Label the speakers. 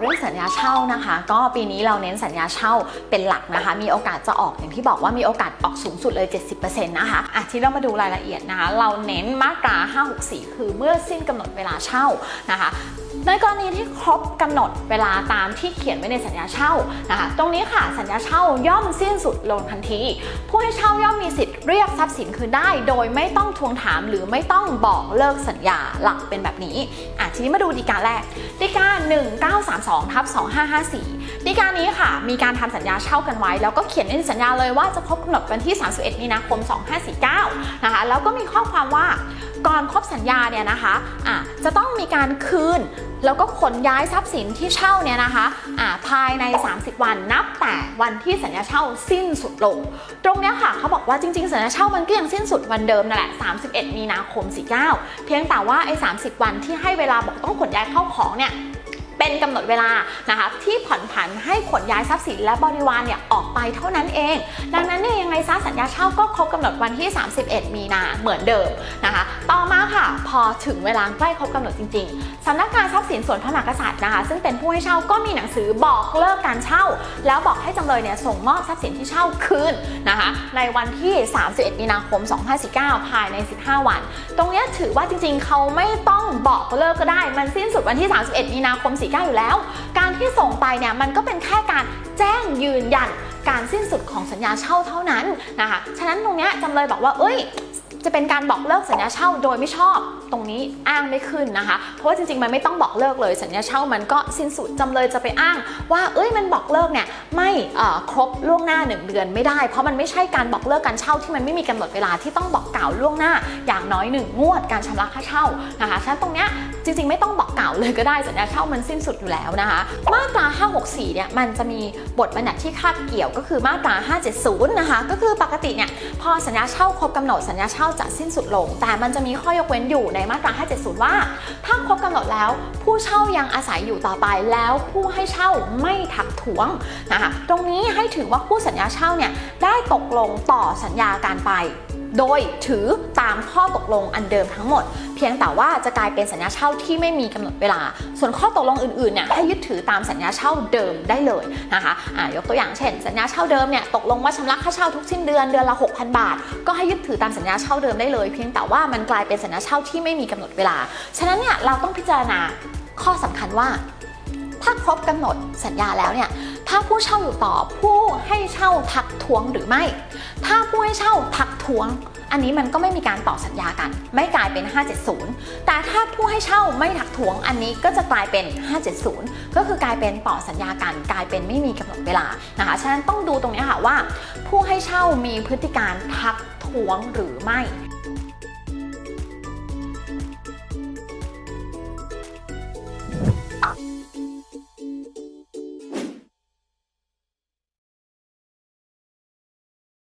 Speaker 1: เรื่องสัญญาเช่านะคะ ก็ปีนี้เราเน้นสัญญาเช่าเป็นหลักนะคะ มีโอกาสจะออกอย่างที่บอกว่ามีโอกาสออกสูงสุดเลย 70%นะคะอะที่เรามาดูรายละเอียดนะคะ เราเน้นมาตรา 564 คือเมื่อสิ้นกำหนดเวลาเช่านะคะในกรณีที่ครบกำหนดเวลาตามที่เขียนไว้ในสัญญาเช่านะคะ ตรงนี้ค่ะสัญญาเช่าย่อมสิ้นสุดลงทันที ผู้ให้เช่าย่อมมีสิทธิ เรียกทรัพย์สินคืนได้โดยไม่ต้องทวงถามหรือไม่ต้องบอกเลิกสัญญาหลักเป็นแบบนี้อะทีนี้มาดูดีกาแรกดีกา1932ทับ2554ดีกานี้ค่ะ มีการทำสัญญาเช่ากันไว้ แล้วก็เขียนในสัญญาเลยว่าจะครบกำหนดวันที่ 31 มีนาคม 2549 นะคะแล้วก็มีข้อความว่าก่อนครบสัญญาเนี่ยนะคะะจะต้องมีการคืนแล้วก็ขนย้ายทรัพย์สินที่เช่าเนี่ยนะคะะภายใน 30 วันนับแต่วันที่สัญญาเช่าสิ้นสุดลง ตรงเนี้ยค่ะเขาบอกว่าจริงๆสัญญาเช่ามันก็ยังสิ้นสุดวันเดิมนั่นแหละ 31 มีนาคม 49 เพียงแต่ว่าไอ้ 30 วันที่ให้เวลาบอกต้องขนย้ายเข้าของเนี่ย เป็นกำหนดเวลานะคะที่ผ่อนผันให้ขนย้ายทรัพย์สินและบริวารเนี่ยออกไปเท่านั้นเอง ดังนั้นเนี่ยยังไงซะสัญญาเช่าก็ครบกำหนดวันที่ 31 มีนาเหมือนเดิมนะคะต่อมาค่ะ พอถึงเวลาใกล้ครบกำหนดจริงๆสำนักงานทรัพย์สินส่วนพระมหากษัตริย์นะคะ ซึ่งเป็นผู้ให้เช่าก็มีหนังสือบอกเลิกการเช่า แล้วบอกให้จำเลยเนี่ยส่งมอบทรัพย์สินที่เช่าคืนนะคะในวันที่ 31 มีนาคม2549ภายใน 15 วัน ตรงนี้ถือว่าจริงๆ เขาไม่ต้องบอกเลิกก็ได้ มันสิ้นสุดวันที่ 31 มีนาคม49 อยู่แล้ว การที่ส่งไปเนี่ยมันก็เป็นแค่การแจ้งยืนยันการสิ้นสุดของสัญญาเช่าเท่านั้นนะคะ ฉะนั้นตรงนี้จำเลยบอกว่า เอ้ย จะเป็นการบอกเลิกสัญญาเช่าโดยไม่ชอบ ตรงนี้อ้างไม่ขึ้นนะคะ เพราะว่าจริงๆ มันไม่ต้องบอกเลิกเลย สัญญาเช่ามันก็สิ้นสุดจำเลยจะไปอ้าง ว่าเอ้ยมันบอกเลิกเนี่ยไม่ครบล่วงหน้า 1 เดือนไม่ได้ เพราะมันไม่ใช่การบอกเลิกการเช่าที่มันไม่มีกำหนดเวลาที่ต้องบอกกล่าวล่วงหน้า อย่างน้อยหนึ่งงวดการชำระค่าเช่านะคะฉะนั้นตรงเนี้ยจริง ๆ ไม่ต้องบอกกล่าวเลยก็ได้สัญญาเช่ามันสิ้นสุดอยู่แล้วนะคะ มาตรา 564 เนี่ยมันจะมีบทบัญญัติที่คาดเกี่ยวก็คือมาตรา 570 นะคะ ก็คือปกติเนี่ยพอสัญญาเช่าครบกำหนดสัญญาเช่าจะสิ้นสุดลง แต่มันจะมีข้อยกเว้นอยู่ในมาตรา 570 ว่า ถ้าครบกำหนดแล้ว ผู้เช่ายังอาศัยอยู่ต่อไปแล้วผู้ให้เช่าไม่ทักท้วงนะคะตรงนี้ให้ถือว่าผู้สัญญาเช่าเนี่ยได้ตกลงต่อสัญญาการไป โดยถือตามข้อตกลงอันเดิมทั้งหมด เพียงแต่ว่าจะกลายเป็นสัญญาเช่าที่ไม่มีกำหนดเวลา ส่วนข้อตกลงอื่นๆเนี่ยให้ยึดถือตามสัญญาเช่าเดิมได้เลยนะคะอ่ายกตัวอย่างเช่น สัญญาเช่าเดิมเนี่ยตกลงว่าชำระค่าเช่าทุกสิ้นเดือนเดือนละ 6,000 บาท ก็ให้ยึดถือตามสัญญาเช่าเดิมได้เลย เพียงแต่ว่ามันกลายเป็นสัญญาเช่าที่ไม่มีกำหนดเวลา ฉะนั้นเนี่ยเราต้องพิจารณาข้อสำคัญว่า ถ้าครบกำหนดสัญญาแล้วเนี่ย ถ้าผู้เช่าอยู่ต่อผู้ให้เช่าทักท้วงหรือไม่ ถ้าผู้ให้เช่าทักท้วง อันนี้มันก็ไม่มีการต่อสัญญากัน ไม่กลายเป็น 570 แต่ถ้าผู้ให้เช่าไม่ทักท้วง อันนี้ก็จะกลายเป็น 570 ก็คือกลายเป็นต่อสัญญากัน กลายเป็นไม่มีกำหนดเวลานะคะ ฉะนั้นต้องดูตรงนี้ค่ะว่า ผู้ให้เช่ามีพฤติการทักท้วงหรือไม่